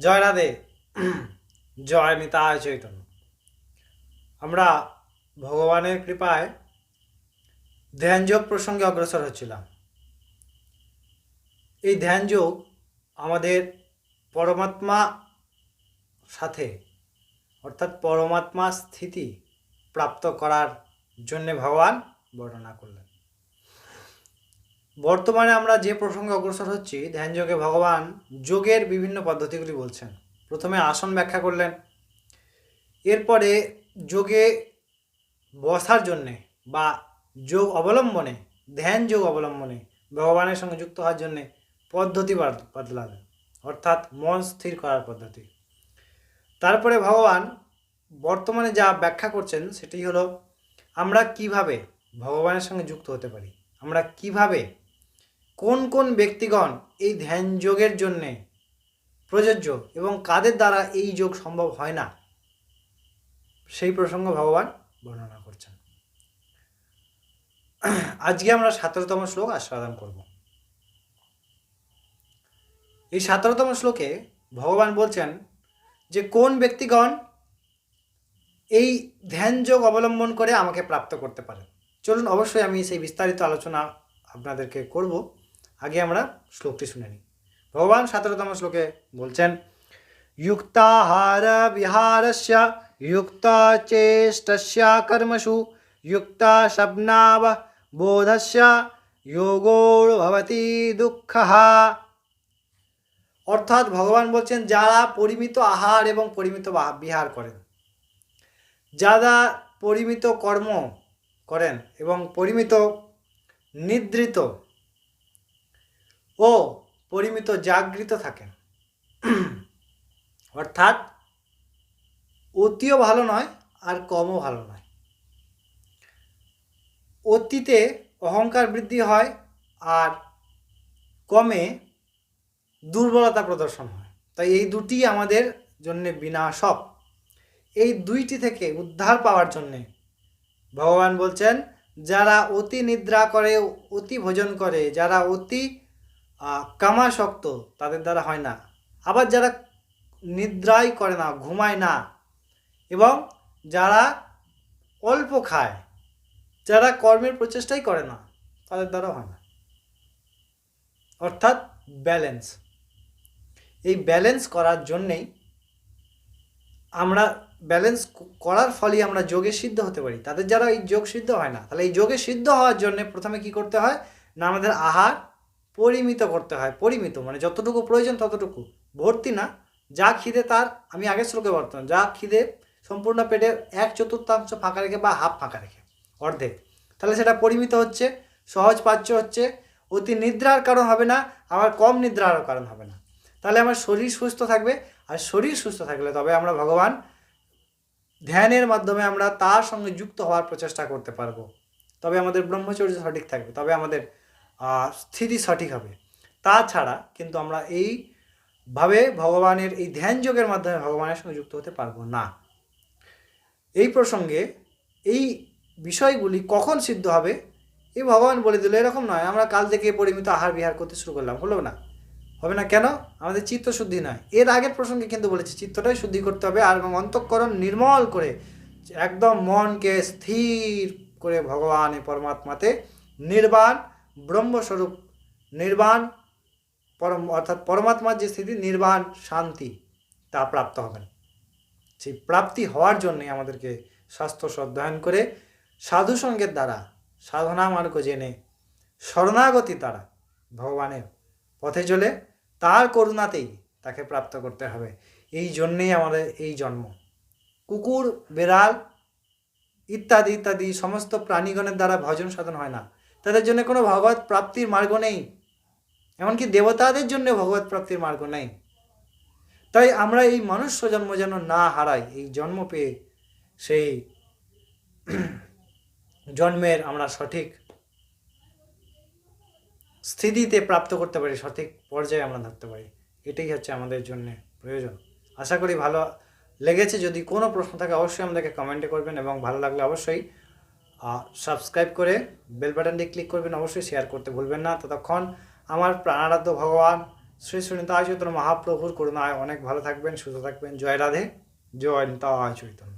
জয় রাধে। জয় নিতায় চৈতন্য। আমরা ভগবানের কৃপায় ধ্যানযোগ প্রসঙ্গে অগ্রসর হচ্ছিলাম। এই ধ্যানযোগ আমাদের পরমাত্মা সাথে, অর্থাৎ পরমাত্মা স্থিতি প্রাপ্ত করার জন্যে ভগবান বর্ণনা করলেন। বর্তমানে আমরা যে প্রসঙ্গে অগ্রসর হচ্ছি, ধ্যান যোগে ভগবান যোগের বিভিন্ন পদ্ধতিগুলি বলছেন। প্রথমে আসন ব্যাখ্যা করলেন। এরপরে যোগে বসার জন্যে বা যোগ অবলম্বনে, ধ্যান যোগ অবলম্বনে ভগবানের সঙ্গে যুক্ত হওয়ার জন্যে পদ্ধতি বাদ- বদলালেন। অর্থাৎ মন স্থির করার পদ্ধতি। তারপরে ভগবান বর্তমানে যা ব্যাখ্যা করছেন, সেটি হলো, আমরা কীভাবে ভগবানের সঙ্গে যুক্ত হতে পারি? আমরা কীভাবে কোন কোন ব্যক্তিগণ এই ধ্যান যোগের জন্যে প্রযোজ্য এবং কাদের দ্বারা এই যোগ সম্ভব হয় না? সেই প্রসঙ্গ ভগবান বর্ণনা করছেন। আজকে আমরা সতেরোতম শ্লোক আস্বাদন করব। এই সতেরোতম শ্লোকে ভগবান বলছেন যে, কোন ব্যক্তিগণ এই ধ্যান যোগ অবলম্বন করে আমাকে প্রাপ্ত করতে পারে? চলুন, অবশ্যই আমি সেই বিস্তারিত আলোচনা আপনাদেরকে করব। আগে আমরা শ্লোকটি শুনে নিই। ভগবান সতেরোতম শ্লোকে বলছেন যুক্তাহার বিহারস্য যুক্ত চেষ্টস্য কর্মসু যুক্ত শব্নাব বোধস্য ভবতি দুঃখ। অর্থাৎ ভগবান বলছেন, যারা পরিমিত আহার এবং পরিমিত বিহার করেন, যারা পরিমিত কর্ম করেন এবং পরিমিত নিদ্রিত ও পরিমিত জাগৃত থাকেন। অর্থাৎ অতিও ভালো নয় আর কমও ভালো নয়। অতীতে অহংকার বৃদ্ধি হয় আর কমে দুর্বলতা প্রদর্শন হয়। তাই এই দুটি আমাদের জন্য বিনাশক। এই দুইটি থেকে উদ্ধার পাওয়ার জন্যে ভগবান বলছেন, যারা অতি নিদ্রা করে, অতি ভোজন করে, যারা অতি আহ, কামাসক্ত তাদের দ্বারা হয় না। আবার যারা নিদ্রাই করে না ঘুমায় না এবং যারা অল্প খায় যারা কর্মের প্রচেষ্টাই করে না তাদের দ্বারা হয় না। অর্থাৎ ব্যালেন্স এই ব্যালেন্স করার জন্যেই আমরা ব্যালেন্স করার ফলেই আমরা যোগে সিদ্ধ হতে পারি। তাদের যারা এই যোগ সিদ্ধ হয় না। তাহলে এই যোগে সিদ্ধ হওয়ার জন্য প্রথমে কি করতে হয়? না আমাদের আহার পরিমিত করতে হয়, পরিমিত মানে যতটুকু প্রয়োজন ততটুকু। ভর্তি না, যা খিদে তার, আমি আগের শ্লোকে বর্তমান যা খিদে সম্পূর্ণ পেটে এক চতুর্থাংশ ফাঁকা রেখে বা হাফ ফাঁকা রেখে, অর্ধেক। তাহলে সেটা পরিমিত হচ্ছে, সহজ পাচ্য হচ্ছে, অতি নিদ্রার কারণ হবে না, আবার কম নিদ্রারও কারণ হবে না। তাহলে আমার শরীর সুস্থ থাকবে, আর শরীর সুস্থ থাকলে তবে আমরা ভগবান ধ্যানের মাধ্যমে আমরা তার সঙ্গে যুক্ত হওয়ার প্রচেষ্টা করতে পারব। তবে আমাদের ব্রহ্মচর্য সঠিক থাকবে, তবে আমাদের স্থিতি সঠিক হবে। তাছাড়া কিন্তু আমরা এইভাবে ভগবানের, এই ধ্যান যোগের মাধ্যমে ভগবানের সঙ্গে যুক্ত হতে পারব না। এই প্রসঙ্গে এই বিষয়গুলি কখন সিদ্ধ হবে এই ভগবান বলে দিল, এরকম নয়। আমরা কাল থেকে পরিমিত আহার বিহার করতে শুরু করলাম, হলো না? হবে না কেন? আমাদের চিত্ত শুদ্ধি নয়। এর আগের প্রসঙ্গে কিন্তু বলেছি, চিত্তটাই শুদ্ধি করতে হবে আর এবং অন্তঃকরণ নির্মল করে একদম মনকে স্থির করে ভগবান এই পরমাত্মাতে নির্বাণ ব্রহ্মস্বরূপ নির্বাণ, পরম, অর্থাৎ পরমাত্মার যে স্থিতি, নির্বাণ, শান্তি, তা প্রাপ্ত হবেন সেই প্রাপ্তি হওয়ার জন্যে আমাদেরকে স্বাস্থ্য অধ্যয়ন করে সাধু সঙ্গের দ্বারা, সাধনা মার্গ জেনে, শরণাগতি দ্বারা ভগবানের পথে চলে, তার করুণাতেই তাকে প্রাপ্ত করতে হবে। এই জন্যেই আমাদের এই জন্ম। কুকুর, বেড়াল ইত্যাদি ইত্যাদি সমস্ত প্রাণীগণের দ্বারা ভজন সাধন হয় না। তাদের জন্য কোনো ভগবত প্রাপ্তির মার্গ নেই। এমনকি দেবতাদের জন্য ভগবত প্রাপ্তির মার্গ নেই। তাই আমরা এই মনুষ্য জন্ম যেন না হারাই, এই জন্ম পেয়ে সেই জন্মের আমরা সঠিক স্থিতিতে প্রাপ্ত করতে পারি, সঠিক পর্যায়ে আমরা থাকতে পারি। এটাই হচ্ছে আমাদের জন্য প্রয়োজন। আশা করি ভালো লেগেছে। যদি কোনো প্রশ্ন থাকে, অবশ্যই আমাদেরকে কমেন্টে করবেন এবং ভালো লাগলে অবশ্যই সাবস্ক্রাইব করে বেল বাটনটি ক্লিক করবেন অবশ্যই শেয়ার করতে ভুলবেন না। ততক্ষণ আমার প্রাণারাধ্য ভগবান শ্রী নিতাই চৈতন্য মহাপ্রভুর করুণায় অনেক ভালো থাকবেন, সুস্থ থাকবেন। জয় রাধে, জয় নিতা চৈতন্য।